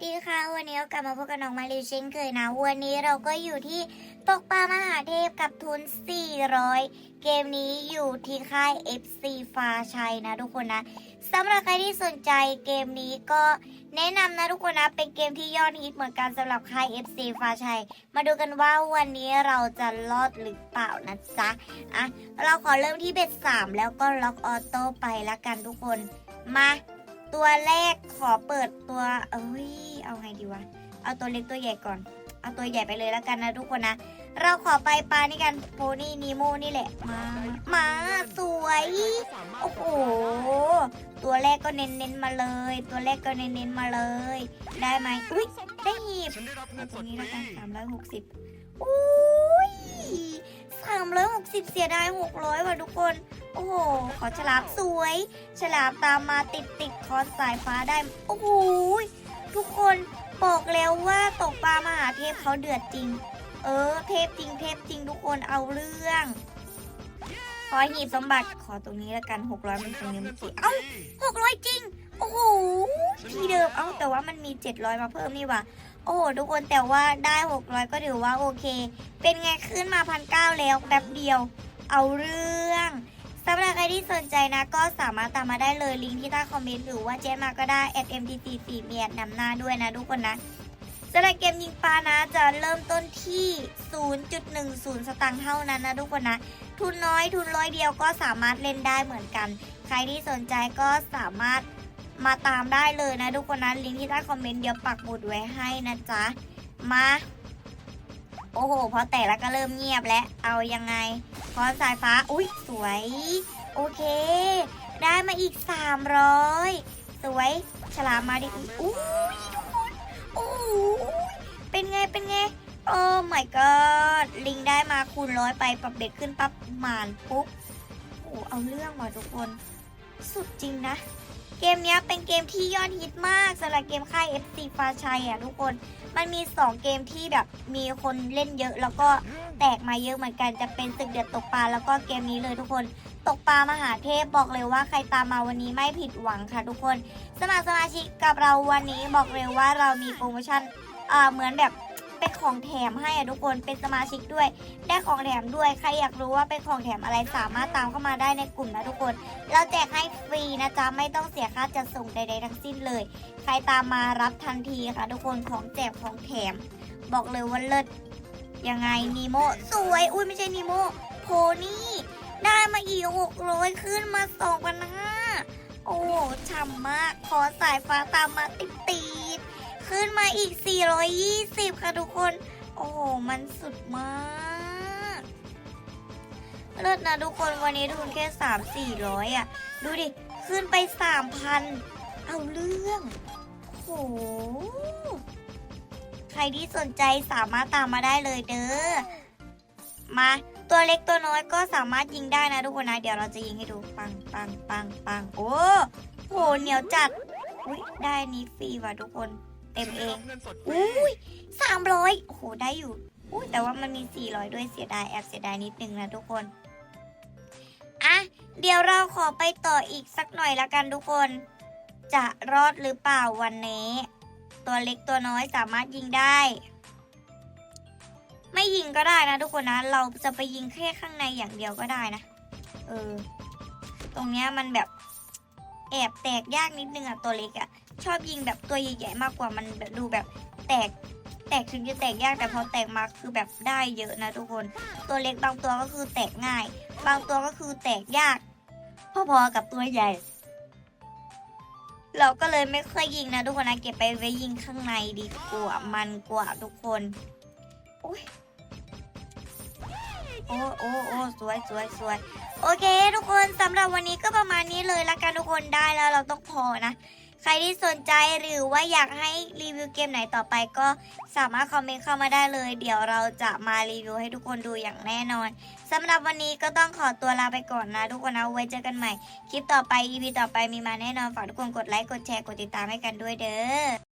สดีค่ะ วันนี้เรากลับมาพบกับน้องมารีเช่นเคยนะ วันนี้เราก็อยู่ที่ตกปลามหาเทพกับทุน 400 เกมนี้อยู่ที่ค่าย FC ฟ้าชัยนะทุกคนนะสำหรับใครที่สนใจเกมนี้ก็แนะนำนะทุกคนนะเป็นเกมที่ยอดฮิตเหมือนกันสำหรับค่าย FC ฟ้าชัย มาดูกันว่าวันนี้เราจะรอดหรือเปล่านะจ๊ะอะเราขอเริ่มที่เบ็ด3แล้วก็ล็อกออโต้ไปละกันทุกคนมาตัวแรกขอเปิดตัวเอ้ย เอาไงดีวะ เอาตัวเล็กตัวใหญ่ก่อน เอาตัวใหญ่ไปเลยแล้วกันนะทุกคนนะ เราขอไปปลานี่กันโพนี่นีโมนี่แหละ มามาสวย โอ้โห ตัวแรกก็เน้นๆมาเลย ตัวแรกก็เน้นๆมาเลย ได้ไหมอุ้ยได้หีบตรงนี้แล้วกันสามร้อยหกสิบอุ้ยสามร้อยหกสิบเสียดายหกร้อยว่ะทุกคน โอ้โห ขอฉลามสวย ฉลามตามมาติดติดคอนสายฟ้าได้ โอ้โห ทุกคนบอกแล้วว่าตกปลามหาเทพเขาเดือดจริง เออ เทพจริง เทพจริงทุกคนเอาเรื่อง ขอหีบสมบัติขอตรงนี้แล้วกันหกร้อยมันตรงนี้เมื่อกี้เอ้าหกร้อยจริง โอ้โหที่เดิมเอ้าแต่ว่ามันมีเจ็ดร้อยมาเพิ่มนี่ว่าโอ้โหทุกคนแต่ว่าได้หกร้อยก็ถือว่าโอเค เป็นไงขึ้นมาพันเก้าแล้วแป๊บเดียว เอาเรื่อง สำหรับใครที่สนใจนะก็สามารถตามมาได้เลยลิงก์ที่ใต้คอมเมนต์หรือว่าแจ้มาก็ได้ @mtc4 เมียดนำหน้าด้วยนะทุกคนนะสำหรับเกมยิงปลานะจะเริ่มต้นที่ 0.10 สตางค์เท่านั้นนะทุกคนนะ ทุนน้อยทุนร้อยเดียวก็สามารถเล่นได้เหมือนกัน ใครที่สนใจก็สามารถมาตามได้เลยนะทุกคนนะลิงก์ที่ใต้คอมเมนต์เดี๋ยวปักหมุดไว้ให้นะจ๊ะ มา โอ้โห พอแตกแล้วก็เริ่มเงียบแล้วเอายังไง พรสายฟ้า อุ้ยสวย โอเค ได้มาอีก 300 สวย ฉลามมาดิ อุ้ยทุกคนโอ้ยเป็นไง เป็นไง โอ้ my god ลิงได้มาคูณร้อยไปปรับเบ็ดขึ้นปั๊บมานปุ๊บ โอ้โหเอาเรื่องว่ะทุกคน สุดจริงนะ เกมนี้เป็นเกมที่ยอดฮิตมากสำหรับเกมค่าย FC ฟ้าชัยอะทุกคน มันมี 2 เกมที่แบบมีคนเล่นเยอะ แล้วก็แตกมาเยอะเหมือนกันจะเป็นศึกเดือดตกปลาแล้วก็เกมนี้เลยทุกคน ตกปลามหาเทพบอกเลยว่าใครตามมาวันนี้ไม่ผิดหวังค่ะทุกคน สมัครสมาชิกกับเราวันนี้บอกเลยว่าเรามีโปรโมชั่นอ่าเหมือนแบบ เป็นของแถมให้อะทุกคนเป็นสมาชิกด้วย ได้ของแถมด้วยใครอยากรู้ว่าเป็นของแถมอะไรสามารถตามเข้ามาได้ในกลุ่มนะทุกคน เราแจกให้ฟรีนะจ๊ะไม่ต้องเสียค่าจัดส่งใดๆทั้งสิ้นเลย ใครตามมารับทันทีค่ะ ทุกคนของแจกของแถม บอกเลยว่าเลิศยังไงนีโมสวยอุ้ยไม่ใช่นีโมโพนี่ได้มาอีกหกร้อยขึ้นมาสองพันห้าโอ้โหฉ่ำมากขอสายฟ้าตามมาติดติด ขึ้นมาอีก 420 ค่ะทุกคน โอ้โห มันสุดมากเลิศนะทุกคนวันนี้ทุนแค่ 3 400 อะ ดูดิ ขึ้นไป 3,000 เอาเรื่องโอ้โห ใครที่สนใจสามารถตามมาได้เลยเด้อ มาตัวเล็กตัวน้อยก็สามารถยิงได้นะทุกคนนะ เดี๋ยวเราจะยิงให้ดูปังปังปังปังโอ้โหเหนียวจัด อุ้ยได้นี้ฟรีว่ะทุกคน เต็มเองเงินสดฟรีอุ้ยสามร้อยโอ้โหได้อยู่อุ้ยแต่ว่ามันมีสี่ร้อยด้วยเสียดายแอบเสียดายนิดนึงนะทุกคนอะเดี๋ยวเราขอไปต่ออีกสักหน่อยละกันทุกคน จะรอดหรือเปล่าวันนี้ ตัวเล็กตัวน้อยสามารถยิงได้ ไม่ยิงก็ได้นะทุกคนนะ เราจะไปยิงแค่ข้างในอย่างเดียวก็ได้นะ เออ ตรงเนี้ยมันแบบแอบแตกยากนิดนึงอะตัวเล็กอะ ชอบยิงแบบตัวใหญ่ๆมากกว่ามันแบบดูแบบแตกแตกถึงจะแตกยากแต่พอแตกมาคือแบบได้เยอะนะทุกคน ตัวเล็กบางตัวก็คือแตกง่าย บางตัวก็คือแตกยากพอๆกับตัวใหญ่ เราก็เลยไม่ค่อยยิงนะทุกคนนะเก็บไปไว้ยิงข้างในดีกว่ามันกว่าทุกคนโอ้ยโอ้โอ้โอ้สวยสวยสวยโอเค ทุกคนสำหรับวันนี้ก็ประมาณนี้เลยละกันทุกคนได้แล้วเราต้องพอนะ ใครที่สนใจหรือว่าอยากให้รีวิวเกมไหนต่อไปก็สามารถคอมเมนต์เข้ามาได้เลย เดี๋ยวเราจะมารีวิวให้ทุกคนดูอย่างแน่นอนสำหรับวันนี้ก็ต้องขอตัวลาไปก่อนนะ ทุกคนนะไว้เจอกันใหม่ คลิปต่อไป EP ต่อไปมีมาแน่นอนฝากทุกคนกดไลค์กดแชร์กดติดตามให้กันด้วยเด้อ